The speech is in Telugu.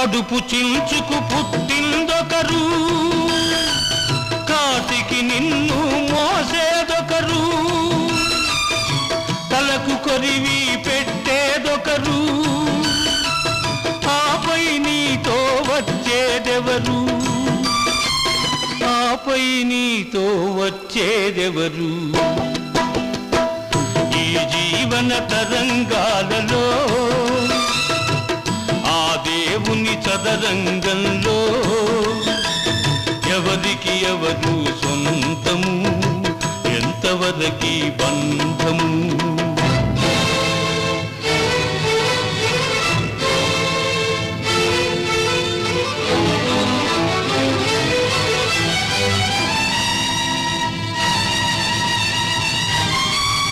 కడుపు చించుకు పుట్టిందొకరు. కాటికి నిన్ను మోసేదొకరు. తలకు కొరివి పెట్టేదొకరు. ఆపై నీతో వచ్చేదెవరు? ఆపై నీతో వచ్చేదెవరు? ఈ జీవన తరంగాలలో దేవుని చదరంగంలో ఎవరికి ఎవరు సొంతము? ఎంతవరకి బంధము?